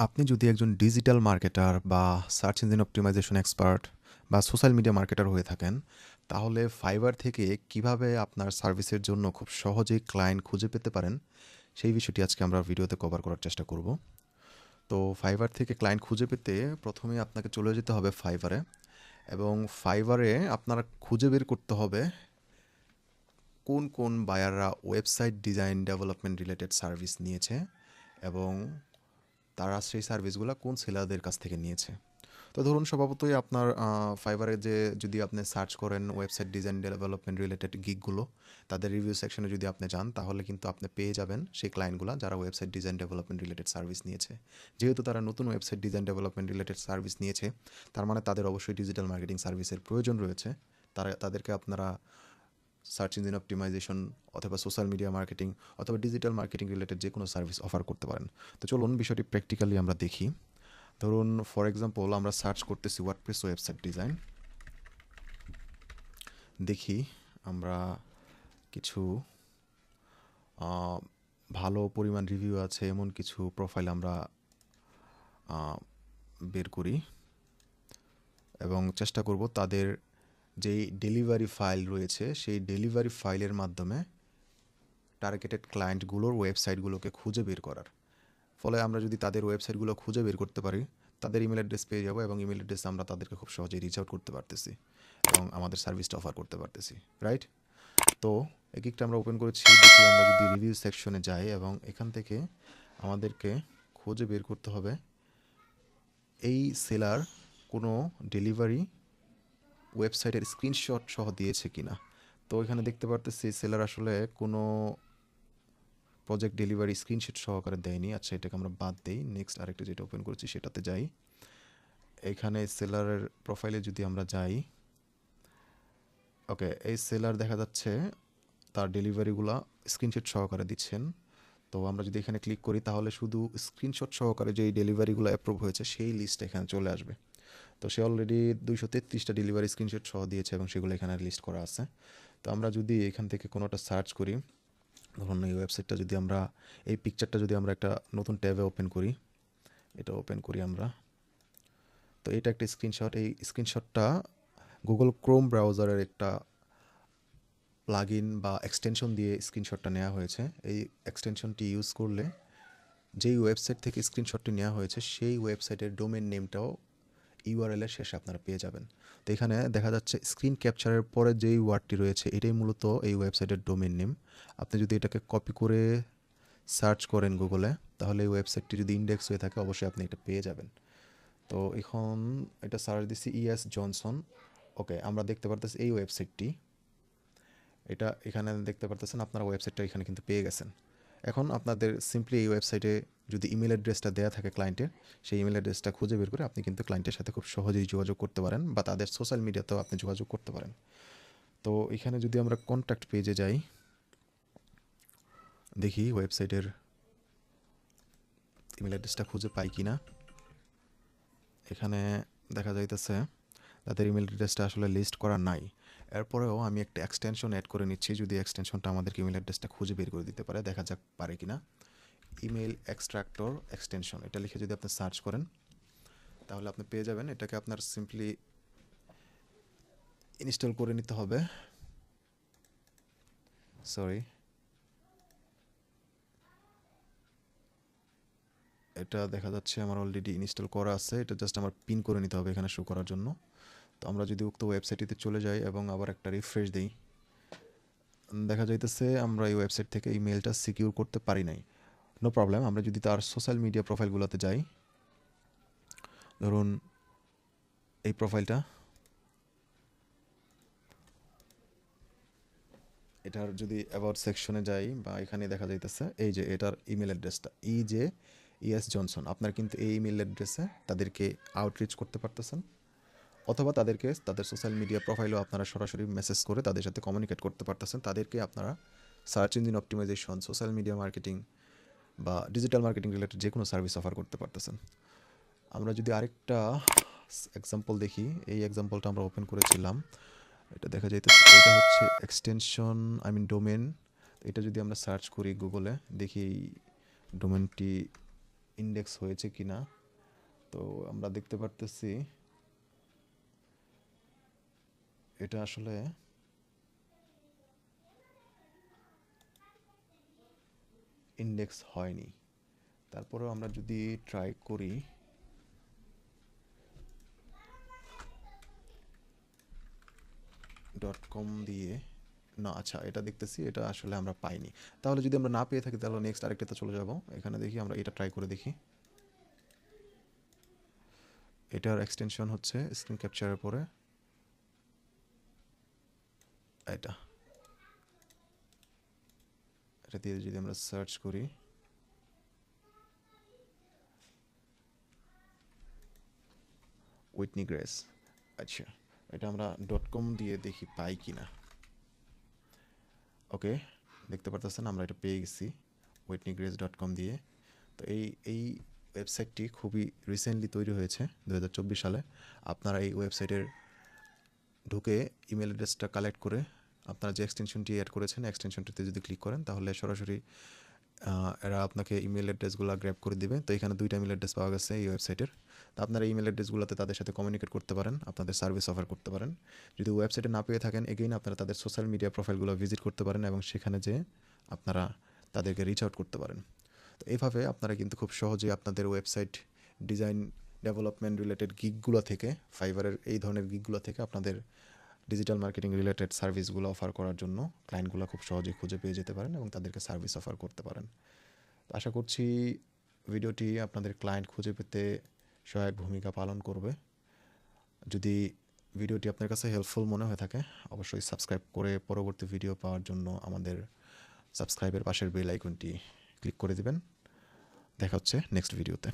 আপনি যদি একজন ডিজিটাল মার্কেটার বা সার্চ ইঞ্জিন অপটিমাইজেশন এক্সপার্ট বা সোশ্যাল মিডিয়া মার্কেটার হয়ে থাকেন, তাহলে ফাইবার থেকে কীভাবে আপনার সার্ভিসের জন্য খুব সহজেই ক্লায়েন্ট খুঁজে পেতে পারেন, সেই বিষয়টি আজকে আমরা ভিডিওতে কভার করার চেষ্টা করব। তো ফাইবার থেকে ক্লায়েন্ট খুঁজে পেতে প্রথমে আপনাকে চলে যেতে হবে ফাইবারে এবং ফাইবারে আপনার খুঁজে বের করতে হবে কোন কোন বায়াররা website design development related service নিয়েছে এবং তারা সেই সার্ভিসগুলো কোন সেলারদের কাছ থেকে নিয়েছে? তো ধরুন স্বভাবতই আপনার ফাইবারে যে যদি আপনি সার্চ করেন ওয়েবসাইট ডিজাইন ডেভেলপমেন্ট রিলেটেড গিকগুলো তাদের রিভিউ সেকশনে যদি আপনি যান, তাহলে কিন্তু আপনি পেয়ে যাবেন সেই ক্লায়েন্টগুলো যারা website design development related service নিয়েছে। যেহেতু তারা নতুন website design development related service নিয়েছে, তার মানে তাদের অবশ্যই ডিজিটাল মার্কেটিং সার্ভিসের প্রয়োজন রয়েছে। তারা, তাদেরকে আপনারা সার্চ ইঞ্জিন অপটিমাইজেশন অথবা সোশ্যাল মিডিয়া মার্কেটিং অথবা ডিজিটাল মার্কেটিং রিলেটেড যে কোনো সার্ভিস অফার করতে পারেন। তো চলুন বিষয়টি প্র্যাকটিক্যালি আমরা দেখি। ধরুন ফর এক্সাম্পল আমরা সার্চ করতেছি ওয়ার্ডপ্রেস ওয়েবসাইট ডিজাইন দেখি আমরা কিছু ভালো পরিমাণ রিভিউ আছে, এমন কিছু প্রোফাইল আমরা বের করি এবং চেষ্টা করব তাদের যেই ডেলিভারি ফাইল রয়েছে, সেই ডেলিভারি ফাইলের মাধ্যমে টার্গেটেড ক্লায়েন্টগুলোর ওয়েবসাইটগুলোকে খুঁজে বের করার। ফলে আমরা যদি তাদের ওয়েবসাইটগুলো খুঁজে বের করতে পারি, তাদের ইমেল অ্যাড্রেস পেয়ে যাব এবং ইমেল অ্যাড্রেসে আমরা তাদেরকে খুব সহজেই রিচ আউট করতে পারতেছি এবং আমাদের সার্ভিসটা অফার করতে পারতেছি রাইট তো এক একটা আমরা ওপেন করেছি, দেখি আমরা যদি রিভিউ সেকশনে যাই এবং এখান থেকে আমাদেরকে খুঁজে বের করতে হবে, এই সেলার কোনো ডেলিভারি ওয়েবসাইটের স্ক্রিনশট সহ দিয়েছে কিনা। তো এখানে দেখতে পারতেছি সেলার আসলে কোনো প্রজেক্ট ডেলিভারি স্ক্রিনশট সহকারে দেয়নি। আচ্ছা এটাকে আমরা বাদ দিই। নেক্সট আরেকটা যেটা ওপেন করেছি সেটাতে যাই। এখানে সেলারের প্রোফাইলে যদি আমরা যাই ওকে এই সেলার দেখা যাচ্ছে তার ডেলিভারিগুলো স্ক্রিনশট সহকারে দিচ্ছেন। তো আমরা যদি এখানে ক্লিক করি, তাহলে শুধু স্ক্রিনশট সহকারে যেই ডেলিভারিগুলো অ্যাপ্রুভ হয়েছে, সেই লিস্ট এখানে চলে আসবে। তো সে অলরেডি দুইশো তেত্রিশটা ডেলিভারি স্ক্রিনশট সহ দিয়েছে এবং সেগুলো এখানে লিস্ট করা আছে। তো আমরা যদি এখান থেকে কোনোটা সার্চ করি, ধরুন এই ওয়েবসাইটটা যদি আমরা, এই পিকচারটা যদি আমরা একটা নতুন ট্যাবে ওপেন করি, এটা ওপেন করি আমরা। তো এটা একটা স্ক্রিনশট এই স্ক্রিনশটটা গুগল ক্রোম ব্রাউজারের একটা প্লাগ বা এক্সটেনশন দিয়ে স্ক্রিনশটটা নেওয়া হয়েছে। এই এক্সটেনশনটি ইউজ করলে যেই ওয়েবসাইট থেকে স্ক্রিনশটটি নেওয়া হয়েছে, সেই ওয়েবসাইটের ডোমেন নেমটাও ইউআরএল এর শেষে আপনারা পেয়ে যাবেন। তো এখানে দেখা যাচ্ছে স্ক্রিন ক্যাপচারের পরে যেই ওয়ার্ডটি রয়েছে, এটাই মূলত এই ওয়েবসাইটের ডোমেন নেম আপনি যদি এটাকে কপি করে সার্চ করেন গুগলে তাহলে এই ওয়েবসাইটটি যদি ইন্ডেক্স হয়ে থাকে, অবশ্যই আপনি এটা পেয়ে যাবেন। তো এখন এটা সার্চ দিচ্ছি ইএস জনসন ওকে আমরা দেখতে পারতেছি এই ওয়েবসাইটটি এটা এখানে দেখতে পারতেছেন, আপনারা ওয়েবসাইটটা এখানে কিন্তু পেয়ে গেছেন। এখন আপনাদের সিম্পলি এই ওয়েবসাইটে যদি ইমেল অ্যাড্রেসটা দেওয়া থাকে ক্লায়েন্টের সেই ইমেল অ্যাড্রেসটা খুঁজে বের করে আপনি কিন্তু ক্লায়েন্টের সাথে খুব সহজেই যোগাযোগ করতে পারেন বা তাদের সোশ্যাল মিডিয়াতেও আপনি যোগাযোগ করতে পারেন। তো এখানে যদি আমরা কন্ট্যাক্ট পেজে যাই, দেখি ওয়েবসাইটের ইমেল অ্যাড্রেসটা খুঁজে পাই কি না এখানে দেখা যাইতেছে, তাদের ইমেল অ্যাড্রেসটা আসলে লিস্ট করা নাই। এরপরেও আমি একটা এক্সটেনশন অ্যাড করে নিচ্ছি, যদি এক্সটেনশনটা আমাদেরকে ইমেল অ্যাড্রেসটা খুঁজে বের করে দিতে পারে, দেখা যাক পারে কি না ইমেল এক্সট্রাক্টর এক্সটেনশন এটা লিখে যদি আপনি সার্চ করেন, তাহলে আপনি পেয়ে যাবেন। এটাকে আপনার সিম্পলি ইনস্টল করে নিতে হবে। সরি এটা দেখা যাচ্ছে আমার অলরেডি ইনস্টল করা আছে। এটা জাস্ট আমার পিন করে নিতে হবে এখানে শো করার জন্য। তো আমরা যদি উক্ত ওয়েবসাইটটিতে চলে যাই এবং আবার একটা রিফ্রেশ দিই, দেখা যাইতেছে আমরা এই ওয়েবসাইট থেকে ইমেলটা সিকিউর করতে পারি নাই। নো প্রবলেম আমরা যদি তার সোশ্যাল মিডিয়া প্রোফাইলগুলোতে যাই, ধরুন এই প্রোফাইলটা এটার যদি অ্যাবাউট সেকশনে যাই বা এখানে দেখা যাইতেছে, এই যে এটার ইমেল অ্যাড্রেসটা ই যে ইএস জনসন আপনার কিন্তু এই ইমেল অ্যাড্রেসে তাদেরকে আউটরিচ করতে পারতেছেন। অথবা তাদেরকে তাদের সোশ্যাল মিডিয়া প্রোফাইলও আপনারা সরাসরি মেসেজ করে তাদের সাথে কমিউনিকেট করতে পারতেছেন। তাদেরকে আপনারা search engine optimisation social media marketing বা ডিজিটাল মার্কেটিং রিলেটেড যে কোনো সার্ভিস অফার করতে পারতেছেন। আমরা যদি আরেকটা এক্সাম্পল দেখি, এই এক্সাম্পলটা আমরা ওপেন করেছিলাম। এটা দেখা যাইতেছে, এটা হচ্ছে এক্সটেনশন আই মিন ডোমেন এটা যদি আমরা সার্চ করি গুগলে দেখি এই ডোমেনটি ইন্ডেক্স হয়েছে কি না তো আমরা দেখতে পারতেছি, এটা আসলে ইন্ডেক্স হয়নি। তারপরেও আমরা যদি ট্রাই করি ডট কম দিয়ে, না আচ্ছা এটা দেখতেছি, এটা আসলে আমরা পাইনি। তাহলে যদি আমরা না পেয়ে থাকি, তাহলে নেক্সট আরেকটাতে চলে যাব। এখানে দেখি, আমরা এটা ট্রাই করে দেখি। এটার এক্সটেনশন হচ্ছে স্ক্রিন ক্যাপচারের পরে, এটা। এটা দিয়ে যদি আমরা সার্চ করি উইটনি গ্রেস আচ্ছা এটা আমরা ডট কম দিয়ে দেখি পাই কি না ওকে দেখতে পারতেছেন, আমরা এটা পেয়ে গেছি উইটনি গ্রেস ডট কম দিয়ে। তো এই এই ওয়েবসাইটটি খুবই রিসেন্টলি তৈরি হয়েছে দু হাজার চব্বিশ সালে। আপনারা এই ওয়েবসাইটের ঢুকে ইমেল অ্যাড্রেসটা কালেক্ট করে আপনারা যে এক্সটেনশনটি অ্যাড করেছেন এক্সটেনশনটিতে যদি ক্লিক করেন, তাহলে সরাসরি এরা আপনাকে ইমেল অ্যাড্রেসগুলো গ্র্যাব করে দিবে। তো এখানে দুইটা ইমেল অ্যাড্রেস পাওয়া গেছে এই ওয়েবসাইটের তো আপনারা ইমেল অ্যাড্রেসগুলোতে তাদের সাথে কমিউনিকেট করতে পারেন, আপনাদের সার্ভিস অফার করতে পারেন। যদি ওয়েবসাইটে না পেয়ে থাকেন এগেইন আপনারা তাদের সোশ্যাল মিডিয়া প্রোফাইলগুলো ভিজিট করতে পারেন এবং সেখানে যে আপনারা তাদেরকে রিচ আউট করতে পারেন। তো এইভাবে আপনারা কিন্তু খুব সহজেই আপনাদের ওয়েবসাইট ডিজাইন ডেভেলপমেন্ট রিলেটেড গিকগুলো থেকে ফাইবারের এই ধরনের গিকগুলো থেকে আপনাদের ডিজিটাল মার্কেটিং রিলেটেড সার্ভিসগুলো অফার করার জন্য ক্লায়েন্টগুলো খুব সহজেই খুঁজে পেয়ে যেতে পারেন এবং তাদেরকে সার্ভিস অফার করতে পারেন। আশা করছি ভিডিওটি আপনাদের ক্লায়েন্ট খুঁজে পেতে সহায়ক ভূমিকা পালন করবে। যদি ভিডিওটি আপনার কাছে হেল্পফুল মনে হয়ে থাকে, অবশ্যই সাবস্ক্রাইব করে পরবর্তী ভিডিও পাওয়ার জন্য আমাদের সাবস্ক্রাইবের পাশের বেল আইকনটি ক্লিক করে দেবেন। দেখা হচ্ছে নেক্সট ভিডিওতে